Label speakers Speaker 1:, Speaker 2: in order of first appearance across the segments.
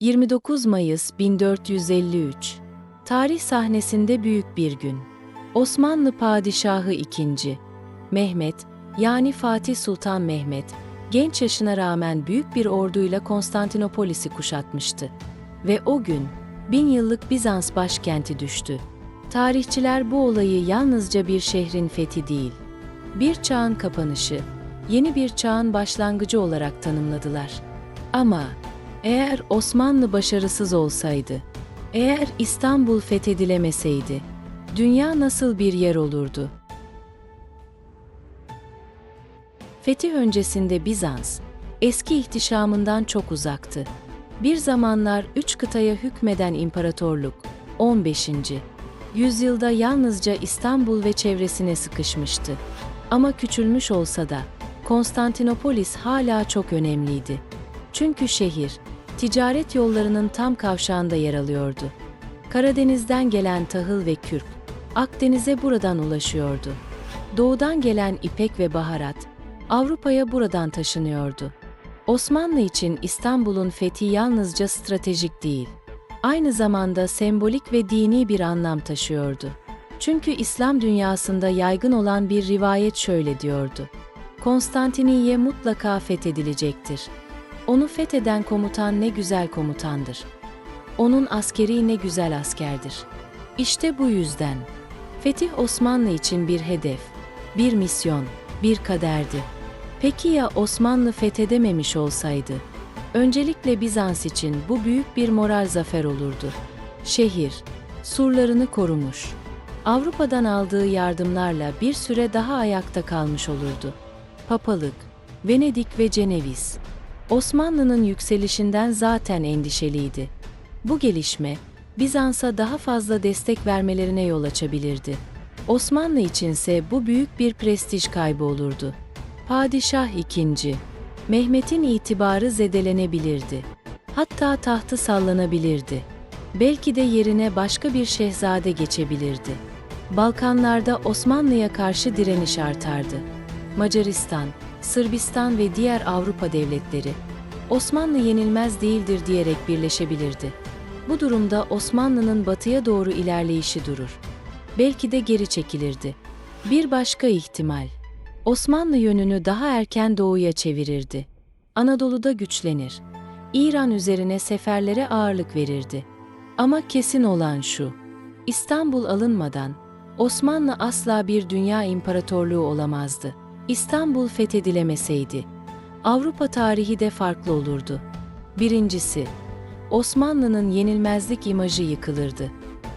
Speaker 1: 29 Mayıs 1453 Tarih sahnesinde büyük bir gün. Osmanlı Padişahı II. Mehmet, yani Fatih Sultan Mehmet, genç yaşına rağmen büyük bir orduyla Konstantinopolis'i kuşatmıştı. Ve o gün, bin yıllık Bizans başkenti düştü. Tarihçiler bu olayı yalnızca bir şehrin fethi değil, bir çağın kapanışı, yeni bir çağın başlangıcı olarak tanımladılar. Ama eğer Osmanlı başarısız olsaydı, eğer İstanbul fethedilemeseydi, dünya nasıl bir yer olurdu? Fetih öncesinde Bizans, eski ihtişamından çok uzaktı. Bir zamanlar üç kıtaya hükmeden imparatorluk, 15. yüzyılda yalnızca İstanbul ve çevresine sıkışmıştı. Ama küçülmüş olsa da Konstantinopolis hala çok önemliydi. Çünkü şehir, ticaret yollarının tam kavşağında yer alıyordu. Karadeniz'den gelen tahıl ve kürk, Akdeniz'e buradan ulaşıyordu. Doğudan gelen ipek ve baharat, Avrupa'ya buradan taşınıyordu. Osmanlı için İstanbul'un fethi yalnızca stratejik değil, aynı zamanda sembolik ve dini bir anlam taşıyordu. Çünkü İslam dünyasında yaygın olan bir rivayet şöyle diyordu. Konstantiniye mutlaka fethedilecektir. Onu fetheden komutan ne güzel komutandır. Onun askeri ne güzel askerdir. İşte bu yüzden fetih Osmanlı için bir hedef, bir misyon, bir kaderdi. Peki ya Osmanlı fethedememiş olsaydı? Öncelikle Bizans için bu büyük bir moral zafer olurdu. Şehir, surlarını korumuş, Avrupa'dan aldığı yardımlarla bir süre daha ayakta kalmış olurdu. Papalık, Venedik ve Ceneviz, Osmanlı'nın yükselişinden zaten endişeliydi. Bu gelişme, Bizans'a daha fazla destek vermelerine yol açabilirdi. Osmanlı içinse bu büyük bir prestij kaybı olurdu. Padişah II. Mehmet'in itibarı zedelenebilirdi. Hatta tahtı sallanabilirdi. Belki de yerine başka bir şehzade geçebilirdi. Balkanlarda Osmanlı'ya karşı direniş artardı. Macaristan, Sırbistan ve diğer Avrupa devletleri Osmanlı yenilmez değildir diyerek birleşebilirdi. Bu durumda Osmanlı'nın batıya doğru ilerleyişi durur. Belki de geri çekilirdi. Bir başka ihtimal, Osmanlı yönünü daha erken doğuya çevirirdi. Anadolu'da güçlenir. İran üzerine seferlere ağırlık verirdi. Ama kesin olan şu, İstanbul alınmadan Osmanlı asla bir dünya imparatorluğu olamazdı. İstanbul fethedilemeseydi, Avrupa tarihi de farklı olurdu. Birincisi, Osmanlı'nın yenilmezlik imajı yıkılırdı.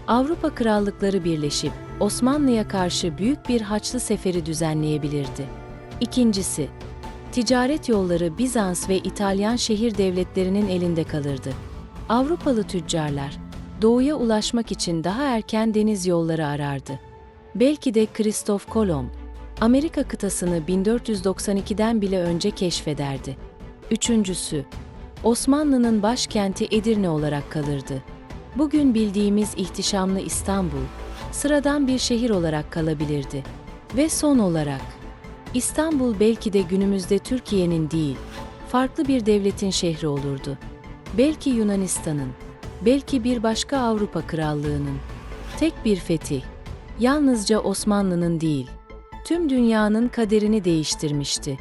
Speaker 1: Avrupa krallıkları birleşip Osmanlı'ya karşı büyük bir haçlı seferi düzenleyebilirdi. İkincisi, ticaret yolları Bizans ve İtalyan şehir devletlerinin elinde kalırdı. Avrupalı tüccarlar, doğuya ulaşmak için daha erken deniz yolları arardı. Belki de Kristof Kolomb, Amerika kıtasını 1492'den bile önce keşfederdi. Üçüncüsü, Osmanlı'nın başkenti Edirne olarak kalırdı. Bugün bildiğimiz ihtişamlı İstanbul, sıradan bir şehir olarak kalabilirdi. Ve son olarak, İstanbul belki de günümüzde Türkiye'nin değil, farklı bir devletin şehri olurdu. Belki Yunanistan'ın, belki bir başka Avrupa krallığının. Tek bir fetih, yalnızca Osmanlı'nın değil, tüm dünyanın kaderini değiştirmişti.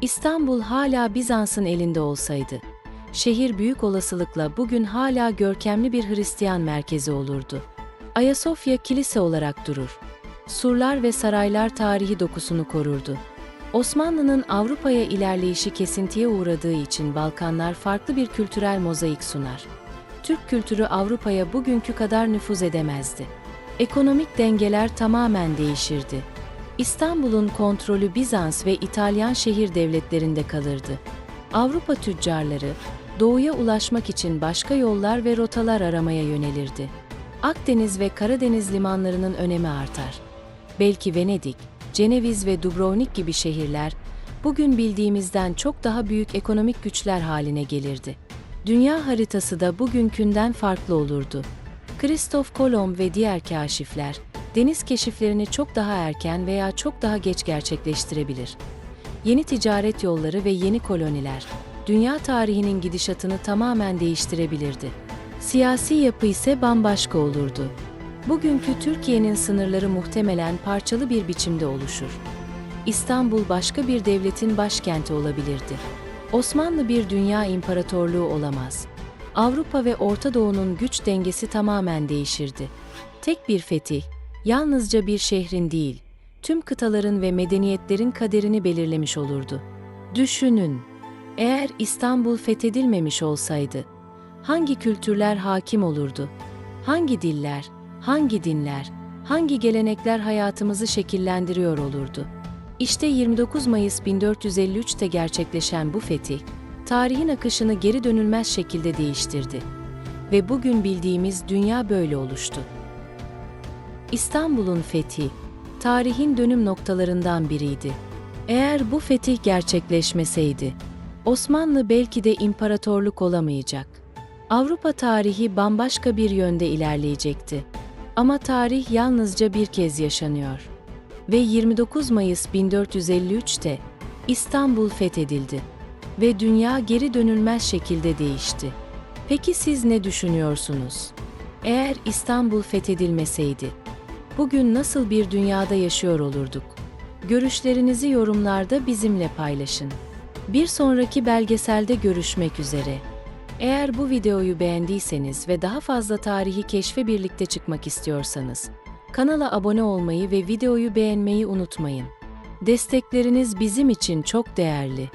Speaker 1: İstanbul hala Bizans'ın elinde olsaydı, şehir büyük olasılıkla bugün hala görkemli bir Hristiyan merkezi olurdu. Ayasofya kilise olarak durur. Surlar ve saraylar tarihi dokusunu korurdu. Osmanlı'nın Avrupa'ya ilerleyişi kesintiye uğradığı için Balkanlar farklı bir kültürel mozaik sunar. Türk kültürü Avrupa'ya bugünkü kadar nüfuz edemezdi. Ekonomik dengeler tamamen değişirdi. İstanbul'un kontrolü Bizans ve İtalyan şehir devletlerinde kalırdı. Avrupa tüccarları doğuya ulaşmak için başka yollar ve rotalar aramaya yönelirdi. Akdeniz ve Karadeniz limanlarının önemi artar. Belki Venedik, Ceneviz ve Dubrovnik gibi şehirler bugün bildiğimizden çok daha büyük ekonomik güçler haline gelirdi. Dünya haritası da bugünkünden farklı olurdu. Kristof Kolomb ve diğer kaşifler deniz keşiflerini çok daha erken veya çok daha geç gerçekleştirebilir. Yeni ticaret yolları ve yeni koloniler dünya tarihinin gidişatını tamamen değiştirebilirdi. Siyasi yapı ise bambaşka olurdu. Bugünkü Türkiye'nin sınırları muhtemelen parçalı bir biçimde oluşur. İstanbul başka bir devletin başkenti olabilirdi. Osmanlı bir dünya imparatorluğu olamaz. Avrupa ve Orta Doğu'nun güç dengesi tamamen değişirdi. Tek bir fetih, yalnızca bir şehrin değil, tüm kıtaların ve medeniyetlerin kaderini belirlemiş olurdu. Düşünün, eğer İstanbul fethedilmemiş olsaydı, hangi kültürler hakim olurdu? Hangi diller, hangi dinler, hangi gelenekler hayatımızı şekillendiriyor olurdu? İşte 29 Mayıs 1453'te gerçekleşen bu fetih, tarihin akışını geri dönülmez şekilde değiştirdi. Ve bugün bildiğimiz dünya böyle oluştu. İstanbul'un fethi, tarihin dönüm noktalarından biriydi. Eğer bu fetih gerçekleşmeseydi, Osmanlı belki de imparatorluk olamayacak. Avrupa tarihi bambaşka bir yönde ilerleyecekti. Ama tarih yalnızca bir kez yaşanıyor. Ve 29 Mayıs 1453'te İstanbul fethedildi ve dünya geri dönülmez şekilde değişti. Peki siz ne düşünüyorsunuz? Eğer İstanbul fethedilmeseydi, bugün nasıl bir dünyada yaşıyor olurduk? Görüşlerinizi yorumlarda bizimle paylaşın. Bir sonraki belgeselde görüşmek üzere. Eğer bu videoyu beğendiyseniz ve daha fazla tarihi keşfe birlikte çıkmak istiyorsanız, kanala abone olmayı ve videoyu beğenmeyi unutmayın. Destekleriniz bizim için çok değerli.